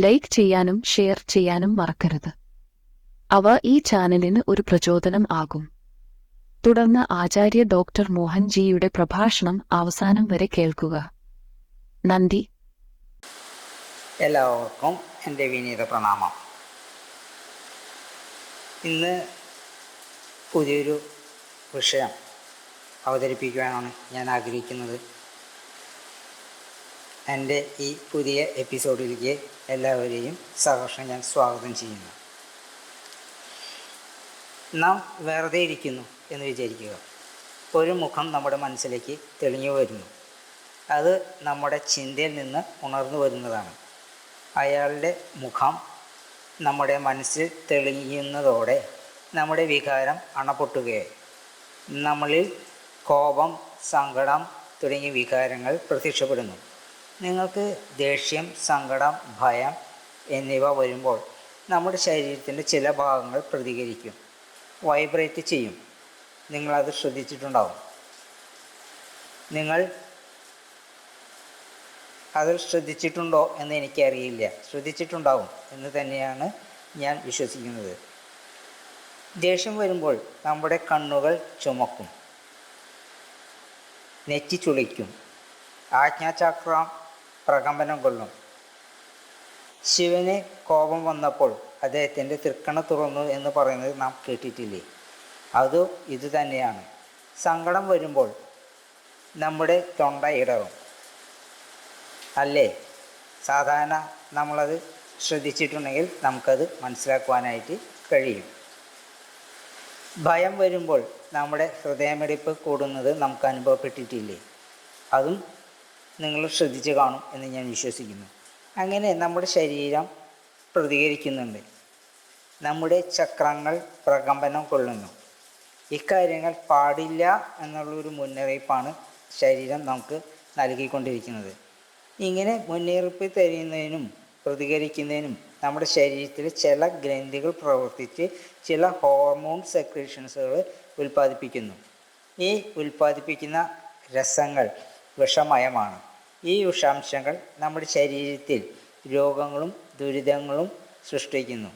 Like ചെയ്യാനും share ചെയ്യാനും മറക്കരുത്. അവ ഈ ചാനലിന് ഒരു പ്രചോദനം ആകും. തുടർന്ന് ആചാര്യ ഡോക്ടർ മോഹൻജിയുടെ പ്രഭാഷണം അവസാനം വരെ കേൾക്കുക. നന്ദി. എല്ലാവർക്കും എന്റെ വിനീത പ്രണാമം. ഇന്ന് പുതിയൊരു വിഷയം അവതരിപ്പിക്കുവാനാണ് ഞാൻ ആഗ്രഹിക്കുന്നത്. എന്റെ ഈ പുതിയ എപ്പിസോഡിലേക്ക് എല്ലാവരെയും സഹർഷം ഞാൻ സ്വാഗതം ചെയ്യുന്നു. നാം വെറുതെ ഇരിക്കുന്നു എന്ന് വിചാരിക്കുക. ഒരു മുഖം നമ്മുടെ മനസ്സിലേക്ക് തെളിഞ്ഞു വരുന്നു. അത് നമ്മുടെ ചിന്തയിൽ നിന്ന് ഉണർന്നു വരുന്നതാണ്. അയാളുടെ മുഖം നമ്മുടെ മനസ്സിൽ തെളിയുന്നതോടെ നമ്മുടെ വികാരം അണപ്പൊട്ടുകയായി നമ്മളിൽ കോപം സങ്കടം തുടങ്ങിയ വികാരങ്ങൾ പ്രത്യക്ഷപ്പെടുന്നു. നിങ്ങൾക്ക് ദേഷ്യം സങ്കടം ഭയം എന്നിവ വരുമ്പോൾ നമ്മുടെ ശരീരത്തിന്റെ ചില ഭാഗങ്ങൾ പ്രതികരിക്കും. വൈബ്രേറ്റ് ചെയ്യും. നിങ്ങളത് ശ്രദ്ധിച്ചിട്ടുണ്ടാവും. നിങ്ങൾ അത് ശ്രദ്ധിച്ചിട്ടുണ്ടോ എന്ന് എനിക്കറിയില്ല. ശ്രദ്ധിച്ചിട്ടുണ്ടാവും എന്ന് തന്നെയാണ് ഞാൻ വിശ്വസിക്കുന്നത്. ദേഷ്യം വരുമ്പോൾ നമ്മുടെ കണ്ണുകൾ ചുമക്കും. നെറ്റി ചുളിക്കും. ആജ്ഞാചക്രം പ്രകമ്പനം കൊള്ളും ശിവന് കോപം വന്നപ്പോൾ അദ്ദേഹത്തിന്റെ തൃക്കണ തുറന്നു എന്ന് പറയുന്നത് നാം കേട്ടിട്ടില്ലേ? അത് ഇതുതന്നെയാണ് സങ്കടം വരുമ്പോൾ നമ്മുടെ തൊണ്ട ഇടറും. അല്ലേ? സാധാരണ നമ്മളത് ശ്രദ്ധിച്ചിട്ടുണ്ടെങ്കിൽ നമുക്കത് മനസ്സിലാക്കുവാനായിട്ട് കഴിയും. ഭയം വരുമ്പോൾ നമ്മുടെ ഹൃദയമിടിപ്പ് കൂടുന്നത് നമുക്ക് അനുഭവപ്പെട്ടിട്ടില്ലേ? അതും നിങ്ങൾ ശ്രദ്ധിച്ച് കാണും എന്ന് ഞാൻ വിശ്വസിക്കുന്നു. അങ്ങനെ നമ്മുടെ ശരീരം പ്രതികരിക്കുന്നുണ്ട്. നമ്മുടെ ചക്രങ്ങൾ പ്രകമ്പനം കൊള്ളുന്നു. ഇക്കാര്യങ്ങൾ പാടില്ല എന്നുള്ളൊരു മുന്നറിയിപ്പാണ് ശരീരം നമുക്ക് നൽകിക്കൊണ്ടിരിക്കുന്നത്. ഇങ്ങനെ മുന്നറിയിപ്പ് തരുന്നതിനും പ്രതികരിക്കുന്നതിനും നമ്മുടെ ശരീരത്തിൽ ചില ഗ്രന്ഥികൾ പ്രവർത്തിച്ച് ചില ഹോർമോൺ സെക്രീഷൻസുകൾ ഉൽപ്പാദിപ്പിക്കുന്നു. ഈ ഉൽപ്പാദിപ്പിക്കുന്ന രസങ്ങൾ വിഷമയമാണ്. ഈ വിഷാംശങ്ങൾ നമ്മുടെ ശരീരത്തിൽ രോഗങ്ങളും ദുരിതങ്ങളും സൃഷ്ടിക്കുന്നു.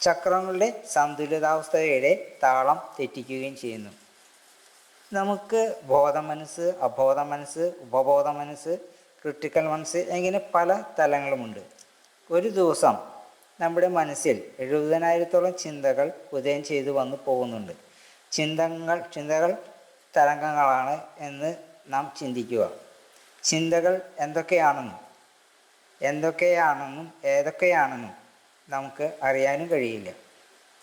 ചക്രങ്ങളുടെ സന്തുലിതാവസ്ഥയുടെ താളം തെറ്റിക്കുകയും ചെയ്യുന്നു. നമുക്ക് ബോധ മനസ്സ് അബോധ മനസ്സ് ഉപബോധ മനസ്സ് ക്രിട്ടിക്കൽ മനസ്സ് ഇങ്ങനെ പല തലങ്ങളുമുണ്ട്. ഒരു ദിവസം നമ്മുടെ മനസ്സിൽ എഴുപതിനായിരത്തോളം ചിന്തകൾ ഉദയം ചെയ്തു വന്നു പോകുന്നുണ്ട്. ചിന്തകൾ ചിന്തകൾ തരംഗങ്ങളാണ് എന്ന് നാം ചിന്തിക്കുക. ചിന്തകൾ എന്തൊക്കെയാണെന്നും എന്തൊക്കെയാണെന്നും ഏതൊക്കെയാണെന്നും നമുക്ക് അറിയാനും കഴിയില്ല.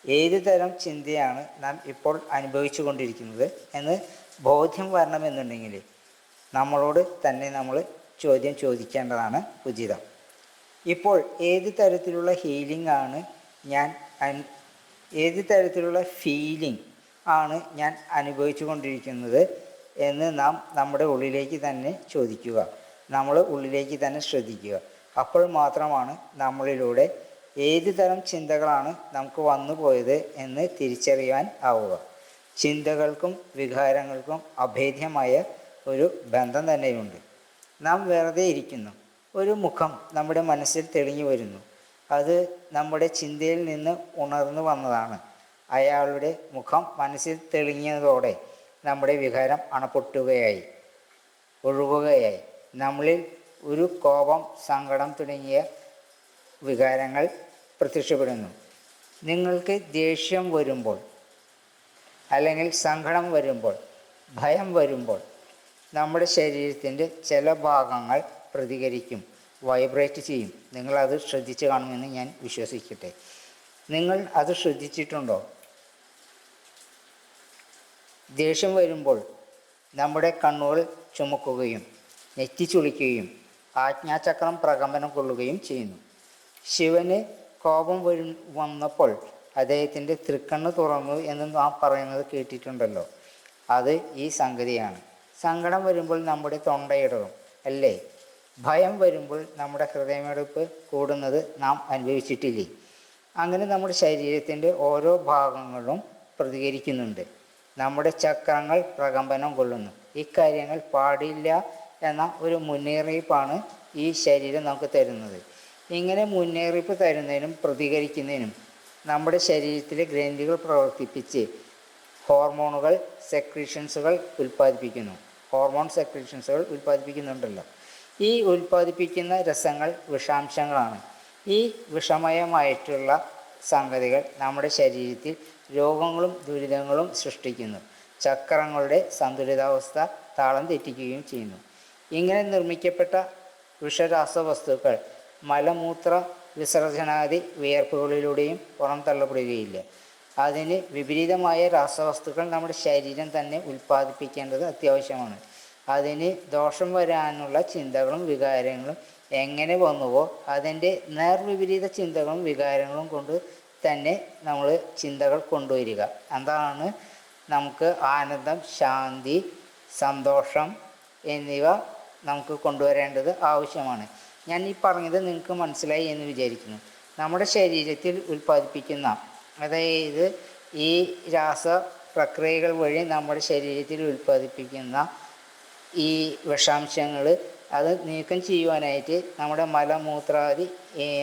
ഏത് തരം ചിന്തയാണ് നാം ഇപ്പോൾ അനുഭവിച്ചു കൊണ്ടിരിക്കുന്നത് എന്ന് ബോധ്യം വരണമെന്നുണ്ടെങ്കിൽ നമ്മളോട് തന്നെ നമ്മൾ ചോദ്യം ചോദിക്കേണ്ടതാണ് ഉചിതം. ഇപ്പോൾ ഏത് തരത്തിലുള്ള ഹീലിംഗ് ആണ് ഞാൻ ഏത് തരത്തിലുള്ള ഫീലിംഗ് ആണ് ഞാൻ അനുഭവിച്ചു കൊണ്ടിരിക്കുന്നത് എന്ന് നാം നമ്മുടെ ഉള്ളിലേക്ക് തന്നെ ചോദിക്കുക. നമ്മൾ ഉള്ളിലേക്ക് തന്നെ ശ്രദ്ധിക്കുക. അപ്പോൾ മാത്രമാണ് നമ്മളിലൂടെ ഏത് തരം ചിന്തകളാണ് നമുക്ക് വന്നു പോയത് എന്ന് തിരിച്ചറിയാൻ ആവുക. ചിന്തകൾക്കും വികാരങ്ങൾക്കും അഭേദ്യമായ ഒരു ബന്ധം തന്നെയുണ്ട്. നാം വെറുതെ ഇരിക്കുന്നു. ഒരു മുഖം നമ്മുടെ മനസ്സിൽ തെളിഞ്ഞു വരുന്നു. അത് നമ്മുടെ ചിന്തയിൽ നിന്ന് ഉണർന്നു വന്നതാണ്. അയാളുടെ മുഖം മനസ്സിൽ തെളിഞ്ഞതോടെ നമ്മുടെ വികാരം അണപ്പൊട്ടുകയായി ഒഴുകുകയായി. നമ്മളിൽ ഒരു കോപം സങ്കടം തുടങ്ങിയ വികാരങ്ങൾ പ്രത്യക്ഷപ്പെടുന്നു. നിങ്ങൾക്ക് ദേഷ്യം വരുമ്പോൾ അല്ലെങ്കിൽ സങ്കടം വരുമ്പോൾ ഭയം വരുമ്പോൾ നമ്മുടെ ശരീരത്തിന്റെ ചില ഭാഗങ്ങൾ പ്രതികരിക്കും വൈബ്രേറ്റ് ചെയ്യും. നിങ്ങളത് ശ്രദ്ധിച്ച് കാണുമെന്ന് ഞാൻ വിശ്വസിക്കട്ടെ. നിങ്ങൾ അത് ശ്രദ്ധിച്ചിട്ടുണ്ടോ? ദേഷ്യം വരുമ്പോൾ നമ്മുടെ കണ്ണുകൾ ചുമക്കുകയും നെറ്റി ചുളിക്കുകയും ആജ്ഞാചക്രം പ്രകമ്പനം കൊള്ളുകയും ചെയ്യുന്നു. ശിവന് കോപം വരും വന്നപ്പോൾ അദ്ദേഹത്തിന്റെ തൃക്കണ്ണ് തുറന്നു എന്ന് നാം പറയുന്നത് കേട്ടിട്ടുണ്ടല്ലോ. അത് ഈ സംഗതിയാണ്. സങ്കടം വരുമ്പോൾ നമ്മുടെ തൊണ്ടയിടറും അല്ലേ? ഭയം വരുമ്പോൾ നമ്മുടെ ഹൃദയമെടുപ്പ് കൂടുന്നത് നാം അനുഭവിച്ചിട്ടില്ലേ? അങ്ങനെ നമ്മുടെ ശരീരത്തിന്റെ ഓരോ ഭാഗങ്ങളും പ്രതികരിക്കുന്നുണ്ട്. നമ്മുടെ ചക്രങ്ങൾ പ്രകമ്പനം കൊള്ളുന്നു. ഇക്കാര്യങ്ങൾ പാടില്ല എന്ന ഒരു മുന്നറിയിപ്പാണ് ഈ ശരീരം നമുക്ക് തരുന്നത്. ഇങ്ങനെ മുന്നറിയിപ്പ് തരുന്നതിനും പ്രതികരിക്കുന്നതിനും നമ്മുടെ ശരീരത്തിലെ ഗ്രന്ഥികൾ പ്രവർത്തിപ്പിച്ച് ഹോർമോണുകൾ സെക്രീഷൻസുകൾ ഉൽപ്പാദിപ്പിക്കുന്നു. ഹോർമോൺ സെക്രീഷൻസുകൾ ഉൽപ്പാദിപ്പിക്കുന്നുണ്ടല്ലോ. ഈ ഉൽപ്പാദിപ്പിക്കുന്ന രസങ്ങൾ വിഷാംശങ്ങളാണ്. ഈ വിഷമയമായിട്ടുള്ള സംഗതികൾ നമ്മുടെ ശരീരത്തിൽ രോഗങ്ങളും ദുരിതങ്ങളും സൃഷ്ടിക്കുന്നു. ചക്രങ്ങളുടെ സന്തുലിതാവസ്ഥ താളം തെറ്റിക്കുകയും ചെയ്യുന്നു. ഇങ്ങനെ നിർമ്മിക്കപ്പെട്ട വിഷരാസവസ്തുക്കൾ മലമൂത്ര വിസർജനാദി വിയർപ്പുകളിലൂടെയും പുറംതള്ളപ്പെടുകയില്ല അതിന് വിപരീതമായ രാസവസ്തുക്കൾ നമ്മുടെ ശരീരം തന്നെ ഉൽപ്പാദിപ്പിക്കേണ്ടത് അത്യാവശ്യമാണ്. അതിന് ദോഷം വരാനുള്ള ചിന്തകളും വികാരങ്ങളും എങ്ങനെ വന്നുവോ അതിന്റെ നേർവിപരീത ചിന്തകളും വികാരങ്ങളും കൊണ്ട് തന്നെ നമ്മൾ ചിന്തകൾ കൊണ്ടുവരിക. അതാണ് നമുക്ക് ആനന്ദം ശാന്തി സന്തോഷം എന്നിവ നമുക്ക് കൊണ്ടുവരേണ്ടത് ആവശ്യമാണ്. ഞാൻ ഈ പറഞ്ഞത് നിങ്ങൾക്ക് മനസ്സിലായി എന്ന് വിചാരിക്കുന്നു. നമ്മുടെ ശരീരത്തിൽ ഉൽപ്പാദിപ്പിക്കുന്ന അതായത് ഈ രാസ പ്രക്രിയകൾ വഴി നമ്മുടെ ശരീരത്തിൽ ഉൽപ്പാദിപ്പിക്കുന്ന ഈ വിഷാംശങ്ങൾ അത് നീക്കം ചെയ്യുവാനായിട്ട് നമ്മുടെ മലമൂത്രാദി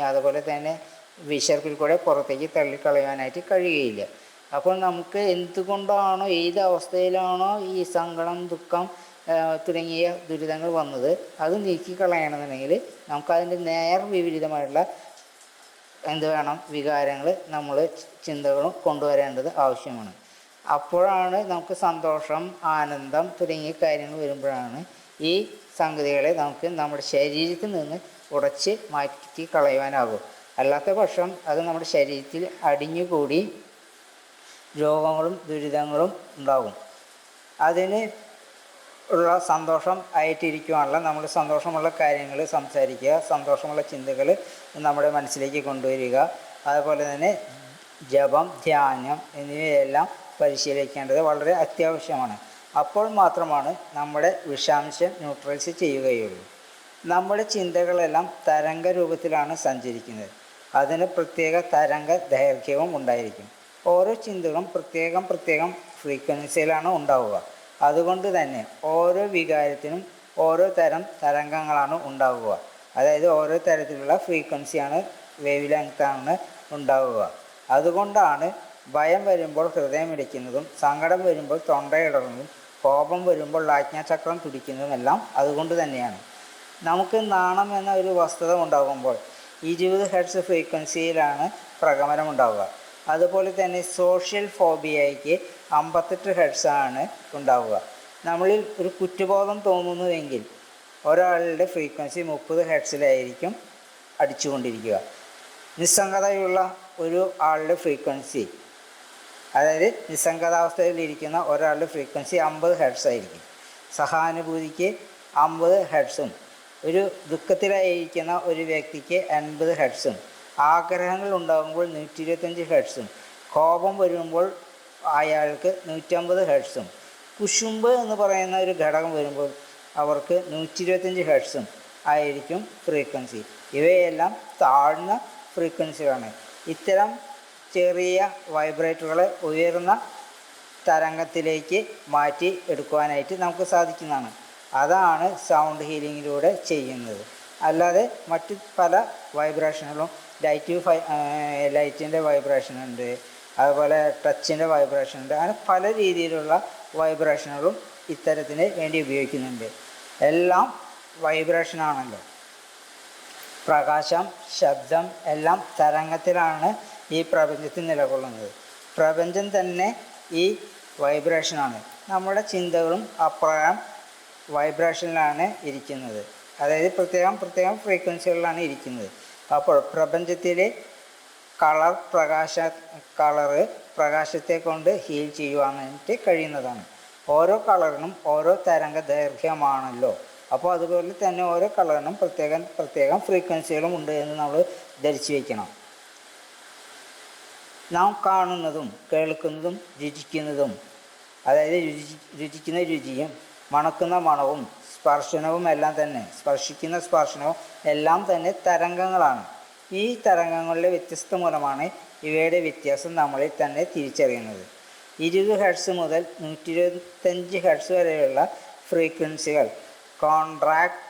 അതുപോലെ തന്നെ വിശർപ്പിൽ കൂടെ പുറത്തേക്ക് തള്ളിക്കളയാനായിട്ട് കഴിയുകയില്ല. അപ്പോൾ നമുക്ക് എന്തുകൊണ്ടാണോ ഏത് അവസ്ഥയിലാണോ ഈ സങ്കടം ദുഃഖം തുടങ്ങിയ ദുരിതങ്ങൾ വന്നത് അത് നീക്കിക്കളയണമെന്നുണ്ടെങ്കിൽ നമുക്കതിന്റെ നേർ വിപരീതമായിട്ടുള്ള എന്ത് വേണം വികാരങ്ങൾ നമ്മൾ ചിന്തകളും കൊണ്ടുവരേണ്ടത് ആവശ്യമാണ്. അപ്പോഴാണ് നമുക്ക് സന്തോഷം ആനന്ദം തുടങ്ങിയ കാര്യങ്ങൾ വരുമ്പോഴാണ് ഈ സംഗതികളെ നമുക്ക് നമ്മുടെ ശരീരത്തിൽ നിന്ന് ഉടച്ച് മാറ്റി കളയുവാനാകും അല്ലാത്ത പക്ഷം അത് നമ്മുടെ ശരീരത്തിൽ അടിഞ്ഞുകൂടി രോഗങ്ങളും ദുരിതങ്ങളും ഉണ്ടാകും. അതിന് ഉള്ള സന്തോഷം ആയിട്ടിരിക്കുവാനുള്ള നമ്മൾ സന്തോഷമുള്ള കാര്യങ്ങൾ സംസാരിക്കുക സന്തോഷമുള്ള ചിന്തകൾ നമ്മുടെ മനസ്സിലേക്ക് കൊണ്ടുവരിക. അതുപോലെ തന്നെ ജപം ധ്യാനം എന്നിവയെല്ലാം പരിശീലിക്കേണ്ടത് വളരെ അത്യാവശ്യമാണ്. അപ്പോൾ മാത്രമാണ് നമ്മുടെ വിഷാംശം ന്യൂട്രൽസ് ചെയ്യുകയുള്ളൂ. നമ്മുടെ ചിന്തകളെല്ലാം തരംഗ രൂപത്തിലാണ് സഞ്ചരിക്കുന്നത്. അതിന് പ്രത്യേക തരംഗ ദൈർഘ്യവും ഉണ്ടായിരിക്കും. ഓരോ ചിന്തകളും പ്രത്യേകം പ്രത്യേകം ഫ്രീക്വൻസിയിലാണ് ഉണ്ടാവുക. അതുകൊണ്ട് തന്നെ ഓരോ വികാരത്തിനും ഓരോ തരം തരംഗങ്ങളാണ് ഉണ്ടാവുക. അതായത് ഓരോ തരത്തിലുള്ള ഫ്രീക്വൻസിയാണ് വേവ് ലെങ്ത്താണ് ഉണ്ടാവുക. അതുകൊണ്ടാണ് ഭയം വരുമ്പോൾ ഹൃദയം ഇടിക്കുന്നതും സങ്കടം വരുമ്പോൾ തൊണ്ടയിടറുന്നതും കോപം വരുമ്പോൾ ആജ്ഞാചക്രം തുടിക്കുന്നതുമെല്ലാം അതുകൊണ്ട് തന്നെയാണ്. നമുക്ക് നാണം എന്ന ഒരു വസ്തുത ഉണ്ടാകുമ്പോൾ ഇരുപത് ഹെഡ്സ് ഫ്രീക്വൻസിയിലാണ് പ്രകമനം ഉണ്ടാവുക അതുപോലെ തന്നെ സോഷ്യൽ ഫോബിയയ്ക്ക് അമ്പത്തെട്ട് ഹെഡ്സാണ് ഉണ്ടാവുക. നമ്മളിൽ ഒരു കുറ്റബോധം തോന്നുന്നുവെങ്കിൽ ഒരാളുടെ ഫ്രീക്വൻസി മുപ്പത് ഹെഡ്സിലായിരിക്കും അടിച്ചുകൊണ്ടിരിക്കുക. നിസ്സംഗതയുള്ള ഒരു ആളുടെ ഫ്രീക്വൻസി അതായത് നിസ്സംഗതാവസ്ഥയിലിരിക്കുന്ന ഒരാളുടെ ഫ്രീക്വൻസി അമ്പത് ഹെഡ്സ് ആയിരിക്കും. സഹാനുഭൂതിക്ക് അമ്പത് ഹെഡ്സും ഒരു ദുഃഖത്തിലായിരിക്കുന്ന ഒരു വ്യക്തിക്ക് എൺപത് ഹെഡ്സും ആഗ്രഹങ്ങൾ ഉണ്ടാകുമ്പോൾ നൂറ്റി ഇരുപത്തഞ്ച് ഹെഡ്സും കോപം വരുമ്പോൾ അയാൾക്ക് നൂറ്റമ്പത് ഹെഡ്സും കുശുമ്പ് എന്ന് പറയുന്ന ഒരു ഘടകം വരുമ്പോൾ അവർക്ക് നൂറ്റി ഇരുപത്തഞ്ച് ഹെഡ്സും ആയിരിക്കും ഫ്രീക്വൻസി ഇവയെല്ലാം താഴ്ന്ന ഫ്രീക്വൻസികളാണ് ഇത്തരം ചെറിയ വൈബ്രേറ്ററുകളെ ഉയർന്ന തരംഗത്തിലേക്ക് മാറ്റി എടുക്കുവാനായിട്ട് നമുക്ക് സാധിക്കുന്നതാണ്. അതാണ് സൗണ്ട് ഹീലിങ്ങിലൂടെ ചെയ്യുന്നത്. അല്ലാതെ മറ്റ് പല വൈബ്രേഷനുകളും ലൈറ്റ് ഫൈ ലൈറ്റിന്റെ വൈബ്രേഷൻ ഉണ്ട് അതുപോലെ ടച്ചിന്റെ വൈബ്രേഷൻ ഉണ്ട് അങ്ങനെ പല രീതിയിലുള്ള വൈബ്രേഷനുകളും ഇത്തരത്തിന് വേണ്ടി ഉപയോഗിക്കുന്നുണ്ട്. എല്ലാം വൈബ്രേഷനാണല്ലോ പ്രകാശം ശബ്ദം എല്ലാം തരംഗത്തിലാണ് ഈ പ്രപഞ്ചത്തിൽ നിലകൊള്ളുന്നത്. പ്രപഞ്ചം തന്നെ ഈ വൈബ്രേഷനാണ് നമ്മുടെ ചിന്തകളും അപ്രകാരം വൈബ്രേഷനിലാണ് ഇരിക്കുന്നത്. അതായത് പ്രത്യേകം പ്രത്യേകം ഫ്രീക്വൻസികളിലാണ് ഇരിക്കുന്നത്. അപ്പോൾ പ്രപഞ്ചത്തിലെ കളർ പ്രകാശ കളറ് പ്രകാശത്തെ കൊണ്ട് ഹീൽ ചെയ്യുവാനായിട്ട് കഴിയുന്നതാണ്. ഓരോ കളറിനും ഓരോ തരംഗ ദൈർഘ്യമാണല്ലോ. അപ്പോൾ അതുപോലെ തന്നെ ഓരോ കളറിനും പ്രത്യേകം പ്രത്യേകം ഫ്രീക്വൻസികളും ഉണ്ട് എന്ന് നമ്മൾ ധരിച്ചു വയ്ക്കണം നാം കാണുന്നതും കേൾക്കുന്നതും രുചിക്കുന്നതും അതായത് രുചി രുചിക്കുന്ന രുചിയും മണക്കുന്ന മണവും സ്പർശനവും എല്ലാം തന്നെ സ്പർശിക്കുന്ന സ്പർശനവും എല്ലാം തന്നെ തരംഗങ്ങളാണ്. ഈ തരംഗങ്ങളുടെ വ്യത്യസ്ത മൂലമാണ് ഇവയുടെ വ്യത്യാസം നമ്മളിൽ തന്നെ തിരിച്ചറിയുന്നത്. ഇരുപത് ഹെഡ്സ് മുതൽ നൂറ്റി ഇരുപത്തഞ്ച് ഹെഡ്സ് വരെയുള്ള ഫ്രീക്വൻസികൾ കോൺട്രാക്ട്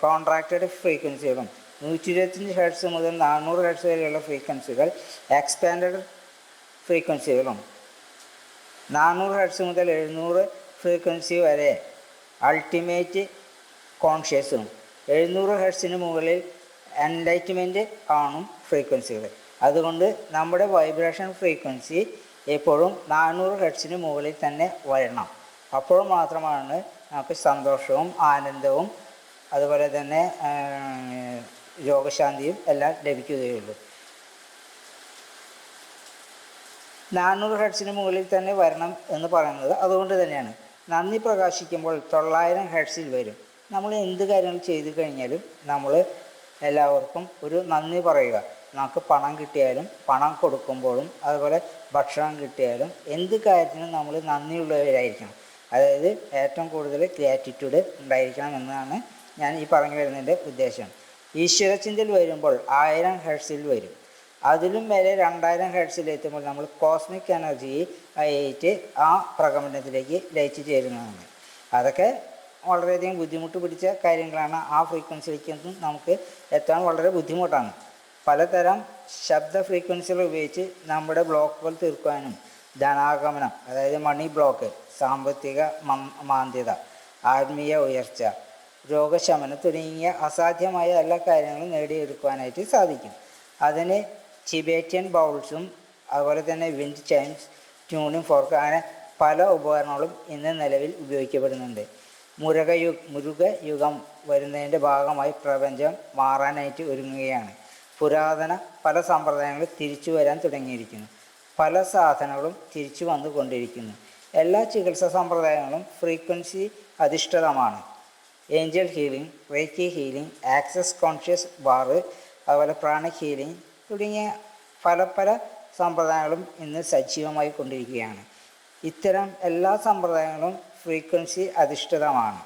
കോൺട്രാക്റ്റഡ് ഫ്രീക്വൻസികളും നൂറ്റി ഇരുപത്തഞ്ച് ഹെഡ്സ് മുതൽ നാനൂറ് ഹെഡ്സ് വരെയുള്ള ഫ്രീക്വൻസികൾ എക്സ്പാൻഡഡ് ഫ്രീക്വൻസികളും നാനൂറ് ഹെഡ്സ് മുതൽ എഴുന്നൂറ് ഫ്രീക്വൻസി വരെ അൾട്ടിമേറ്റ് കോൺഷ്യസും. എഴുന്നൂറ് ഹെർട്സിന് മുകളിൽ എൻലൈറ്റ്മെന്റ് കാണും ഫ്രീക്വൻസികൾ. അതുകൊണ്ട് നമ്മുടെ വൈബ്രേഷൻ ഫ്രീക്വൻസി എപ്പോഴും നാനൂറ് ഹെർട്സിന് മുകളിൽ തന്നെ വരണം. അപ്പോൾ മാത്രമാണ് നമുക്ക് സന്തോഷവും ആനന്ദവും അതുപോലെ തന്നെ രോഗശാന്തിയും എല്ലാം ലഭിക്കുകയുള്ളൂ. നാനൂറ് ഹെഡ്സിന് മുകളിൽ തന്നെ വരണം എന്ന് പറയുന്നത് അതുകൊണ്ട് തന്നെയാണ്. നന്ദി പ്രകാശിക്കുമ്പോൾ തൊള്ളായിരം ഹെഡ്സിൽ വരും. നമ്മൾ എന്ത് കാര്യങ്ങൾ ചെയ്തു കഴിഞ്ഞാലും നമ്മൾ എല്ലാവർക്കും ഒരു നന്ദി പറയുക. നമുക്ക് പണം കിട്ടിയാലും പണം കൊടുക്കുമ്പോഴും അതുപോലെ ഭക്ഷണം കിട്ടിയാലും എന്ത് കാര്യത്തിനും നമ്മൾ നന്ദിയുള്ളവരായിരിക്കണം. അതായത് ഏറ്റവും കൂടുതൽ ഗ്രാറ്റിറ്റ്യൂഡ് ഉണ്ടായിരിക്കണം എന്നാണ് ഞാൻ ഈ പറഞ്ഞു വരുന്നതിന്റെ ഉദ്ദേശം. ഈശ്വരചിന്തയിൽ വരുമ്പോൾ ആയിരം ഹെഡ്സിൽ വരും. അതിലും വരെ രണ്ടായിരം ഹെഡ്സിൽ എത്തുമ്പോൾ നമ്മൾ കോസ്മിക് എനർജി ആയിട്ട് ആ പ്രകമ്പനത്തിലേക്ക് ലയിച്ചു ചേരുന്നതാണ്. അതൊക്കെ വളരെയധികം ബുദ്ധിമുട്ട് പിടിച്ച കാര്യങ്ങളാണ് ആ ഫ്രീക്വൻസിയിലേക്കൊന്നും നമുക്ക് എത്താൻ വളരെ ബുദ്ധിമുട്ടാണ്. പലതരം ശബ്ദ ഫ്രീക്വൻസികൾ ഉപയോഗിച്ച് നമ്മുടെ ബ്ലോക്കുകൾ തീർക്കുവാനും ധനാഗമനം അതായത് മണി ബ്ലോക്ക് സാമ്പത്തിക മാന്ദ്യത ആത്മീയ ഉയർച്ച രോഗശമനം തുടങ്ങിയ അസാധ്യമായ എല്ലാ കാര്യങ്ങളും നേടിയെടുക്കുവാനായിട്ട് സാധിക്കും. അതിന് ടിബേറ്റിയൻ ബൗൾസും അതുപോലെ തന്നെ വിൻഡ് ചൈംസ് ട്യൂണിംഗ് ഫോർക്ക് അങ്ങനെ പല ഉപകരണങ്ങളും ഇന്ന് നിലവിൽ ഉപയോഗിക്കപ്പെടുന്നുണ്ട്. മുരുകയു മുരുക യുഗം വരുന്നതിന്റെ ഭാഗമായി പ്രപഞ്ചം മാറാനായിട്ട് ഒരുങ്ങുകയാണ്. പുരാതന പല സമ്പ്രദായങ്ങളും തിരിച്ചു വരാൻ തുടങ്ങിയിരിക്കുന്നു. പല സാധനങ്ങളും തിരിച്ചു വന്നുകൊണ്ടിരിക്കുന്നു. എല്ലാ ചികിത്സാ സമ്പ്രദായങ്ങളും ഫ്രീക്വൻസി അധിഷ്ഠിതമാണ്. Angel healing reiki healing access conscious bar അതുപോലെ പ്രാണിക് ഹീലിംഗ് തുടങ്ങിയ പല പല സമ്പ്രദായങ്ങളും ഇന്ന് സജീവമായി കൊണ്ടിരിക്കുകയാണ്. ഇത്തരം എല്ലാ സമ്പ്രദായങ്ങളും ഫ്രീക്വൻസി അധിഷ്ഠിതമാണ്.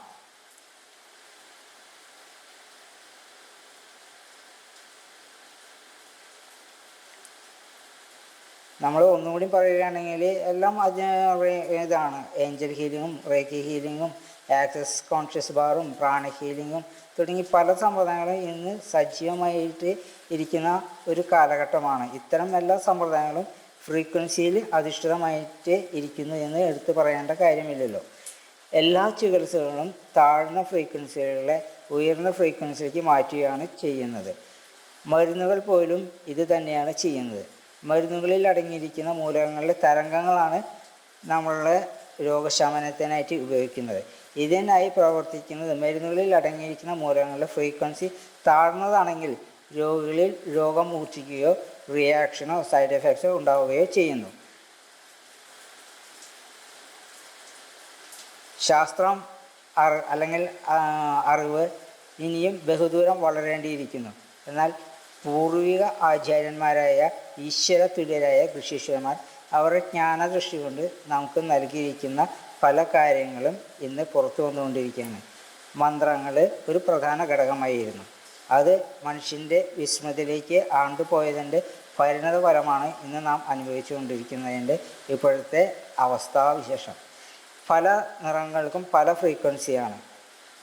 നമ്മൾ ഒന്നുകൂടി പറയുകയാണെങ്കിൽ എല്ലാം അതിന് ഇതാണ് ഏഞ്ചൽ ഹീലിങ്ങും റേക്കി ഹീലിങ്ങും ആക്സസ് കോൺഷ്യസ് ബാറും പ്രാണ ഹീലിങ്ങും തുടങ്ങി പല സമ്പ്രദായങ്ങളും ഇന്ന് സജീവമായിട്ട് ഇരിക്കുന്ന ഒരു കാലഘട്ടമാണ്. ഇത്തരം എല്ലാ സമ്പ്രദായങ്ങളും ഫ്രീക്വൻസിയിൽ അധിഷ്ഠിതമായിട്ട് ഇരിക്കുന്നു എന്ന് എടുത്തു പറയേണ്ട കാര്യമില്ലല്ലോ. എല്ലാ ചികിത്സകളും താഴ്ന്ന ഫ്രീക്വൻസികളെ ഉയർന്ന ഫ്രീക്വൻസിയിലേക്ക് മാറ്റുകയാണ് ചെയ്യുന്നത്. മരുന്നുകൾ പോലും ഇത് തന്നെയാണ് ചെയ്യുന്നത്. മരുന്നുകളിൽ അടങ്ങിയിരിക്കുന്ന മൂലകങ്ങളുടെ തരംഗങ്ങളാണ് നമ്മളുടെ രോഗശമനത്തിനായിട്ട് ഉപയോഗിക്കുന്നത്. ഇതിനായി പ്രവർത്തിക്കുന്നത് മരുന്നുകളിൽ അടങ്ങിയിരിക്കുന്ന മൂലകങ്ങളുടെ ഫ്രീക്വൻസി താഴ്ന്നതാണെങ്കിൽ രോഗികളിൽ രോഗം മൂർച്ഛിക്കുകയോ റിയാക്ഷനോ സൈഡ് എഫക്ട്സോ ഉണ്ടാവുകയോ ചെയ്യുന്നു. ശാസ്ത്രം അറി അല്ലെങ്കിൽ അറിവ് ഇനിയും ബഹുദൂരം വളരേണ്ടിയിരിക്കുന്നു. എന്നാൽ പൂർവിക ആചാര്യന്മാരായ ഈശ്വര തുല്യരായ ഋഷീശ്വരന്മാർ അവരുടെ ജ്ഞാനദൃഷ്ടി കൊണ്ട് നമുക്ക് നൽകിയിരിക്കുന്ന പല കാര്യങ്ങളും ഇന്ന് പുറത്തു വന്നുകൊണ്ടിരിക്കുകയാണ്. മന്ത്രങ്ങൾ ഒരു പ്രധാന ഘടകമായിരുന്നു. അത് മനുഷ്യന്റെ വിസ്മൃതിയിലേക്ക് ആണ്ടുപോയതിന്റെ പരിണത ഫലമാണ് ഇന്ന് നാം അനുഭവിച്ചുകൊണ്ടിരിക്കുന്നതിന്റെ ഇപ്പോഴത്തെ അവസ്ഥാവിശേഷം. പല നിറങ്ങൾക്കും പല ഫ്രീക്വൻസിയാണ്.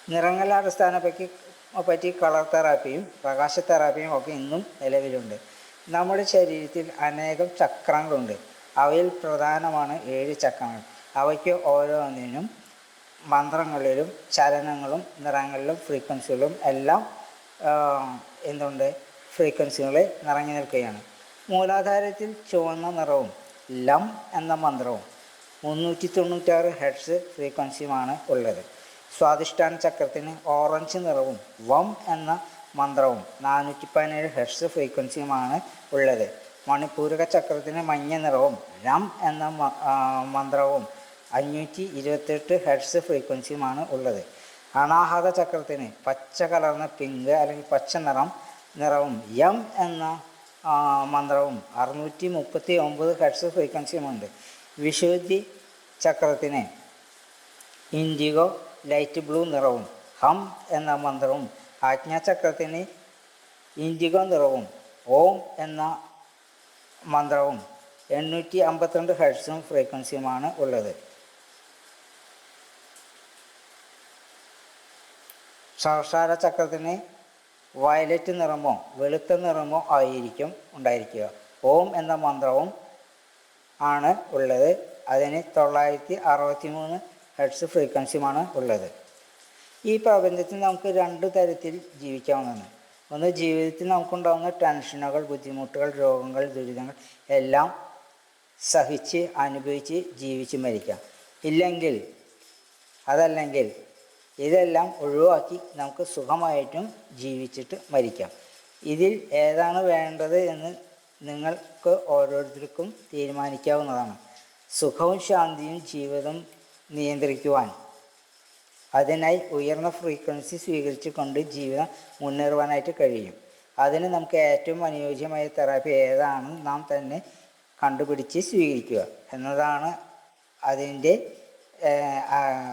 നിറങ്ങളെ അടിസ്ഥാനപ്പറ്റി പറ്റി കളർ തെറാപ്പിയും പ്രകാശ തെറാപ്പിയും ഒക്കെ ഇന്നും നിലവിലുണ്ട്. നമ്മുടെ ശരീരത്തിൽ അനേകം ചക്രങ്ങളുണ്ട്. അവയിൽ പ്രധാനമാണ് ഏഴ് ചക്രങ്ങൾ അവയ്ക്ക് ഓരോന്നിനും മന്ത്രങ്ങളിലും ചലനങ്ങളും നിറങ്ങളിലും ഫ്രീക്വൻസികളും എല്ലാം എന്തുണ്ട്? ഫ്രീക്വൻസികൾ നിറഞ്ഞു നിൽക്കുകയാണ്. മൂലാധാരത്തിൽ ചുവന്ന നിറവും ലം എന്ന മന്ത്രവും മുന്നൂറ്റി തൊണ്ണൂറ്റാറ് ഹെഡ്സ് ഫ്രീക്വൻസിയുമാണ് ഉള്ളത്. സ്വാധിഷ്ഠാന ചക്രത്തിന് ഓറഞ്ച് നിറവും വം എന്ന മന്ത്രവും നാനൂറ്റി പതിനേഴ് ഹെഡ്സ് ഫ്രീക്വൻസിയുമാണ് ഉള്ളത്. മണിപ്പൂരക ചക്രത്തിന് മഞ്ഞ നിറവും രം എന്ന മന്ത്രവും അഞ്ഞൂറ്റി ഇരുപത്തെട്ട് ഹെഡ്സ് ഫ്രീക്വൻസിയുമാണ് ഉള്ളത്. അനാഹത ചക്രത്തിന് പച്ച കലർന്ന പിങ്ക് അല്ലെങ്കിൽ പച്ച നിറം നിറവും യം എന്ന മന്ത്രവും അറുന്നൂറ്റി മുപ്പത്തി ഒമ്പത് ഹെഡ്സ് ഫ്രീക്വൻസിയുമുണ്ട് വിശുദ്ധി ചക്രത്തിന് ഇൻഡിഗോ ലൈറ്റ് ബ്ലൂ നിറവും ഹം എന്ന മന്ത്രവും ആജ്ഞാചക്രത്തിന് ഇൻഡിഗോ നിറവും ഓം എന്ന മന്ത്രവും എണ്ണൂറ്റി അമ്പത്തിരണ്ട് ഹെഡ്സും ഫ്രീക്വൻസിയുമാണ് ഉള്ളത്. സംസാര ചക്രത്തിന് വയലറ്റ് നിറമോ വെളുത്ത നിറമോ ആയിരിക്കും ഉണ്ടായിരിക്കുക. ഓം എന്ന മന്ത്രവും ആണ് ഉള്ളത്. അതിന് തൊള്ളായിരത്തി അറുപത്തി മൂന്ന് ഹെഡ്സ് ഫ്രീക്വൻസിയുമാണ് ഉള്ളത്. ഈ പ്രപഞ്ചത്തിൽ നമുക്ക് രണ്ട് തരത്തിൽ ജീവിക്കാവുന്നതാണ്. ഒന്ന് ജീവിതത്തിൽ നമുക്കുണ്ടാകുന്ന ടെൻഷനുകൾ ബുദ്ധിമുട്ടുകൾ രോഗങ്ങൾ ദുരിതങ്ങൾ എല്ലാം സഹിച്ച് അനുഭവിച്ച് ജീവിച്ച് മരിക്കാം. ഇല്ലെങ്കിൽ അതല്ലെങ്കിൽ ഇതെല്ലാം ഒഴിവാക്കി നമുക്ക് സുഖമായിട്ടും ജീവിച്ചിട്ട് മരിക്കാം. ഇതിൽ ഏതാണ് വേണ്ടത് എന്ന് നിങ്ങൾക്ക് ഓരോരുത്തർക്കും തീരുമാനിക്കാവുന്നതാണ്. സുഖവും ശാന്തിയും ജീവിതം നിയന്ത്രിക്കുവാൻ അതിനായി ഉയർന്ന ഫ്രീക്വൻസി സ്വീകരിച്ചു കൊണ്ട് ജീവിതം മുന്നേറുവാനായിട്ട് കഴിയും. അതിന് നമുക്ക് ഏറ്റവും അനുയോജ്യമായ തെറാപ്പി ഏതാണെന്ന് നാം തന്നെ കണ്ടുപിടിച്ച് സ്വീകരിക്കുക. എന്നതാണ് അതിന്റെ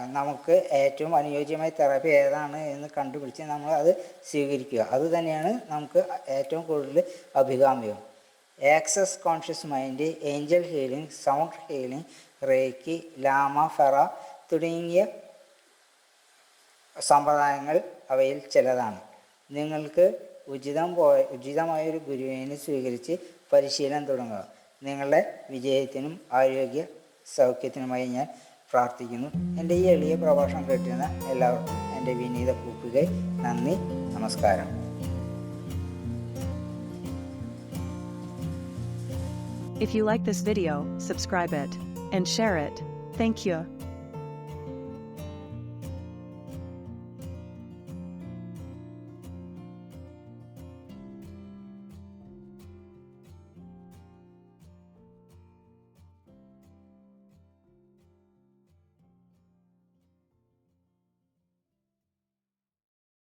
നമുക്ക് ഏറ്റവും അനുയോജ്യമായ തെറാപ്പി ഏതാണ് എന്ന് കണ്ടുപിടിച്ച് നമ്മൾ അത് സ്വീകരിക്കുക. അതുതന്നെയാണ് നമുക്ക് ഏറ്റവും കൂടുതൽ അഭികാമ്യം. Access conscious mind angel healing sound healing reiki lama fera തുടങ്ങിയ സമ്പ്രദായങ്ങൾ അവയിൽ ചിലതാണ്. നിങ്ങൾക്ക് ഉചിതം പോയ ഉചിതമായൊരു ഗുരുവിനെ സ്വീകരിച്ച് പരിശീലനം തുടങ്ങുക. നിങ്ങളുടെ വിജയത്തിനും ആരോഗ്യ സൗഖ്യത്തിനുമായി ഞാൻ പ്രാർത്ഥിക്കുന്നു. എന്റെ ഈ എളിയ പ്രഭാഷണം കേട്ടിരുന്ന എല്ലാവർക്കും എന്റെ വിനീത കൂപ്പുകൈ നന്ദി നമസ്കാരം. If you like this video, subscribe it and share it. Thank you.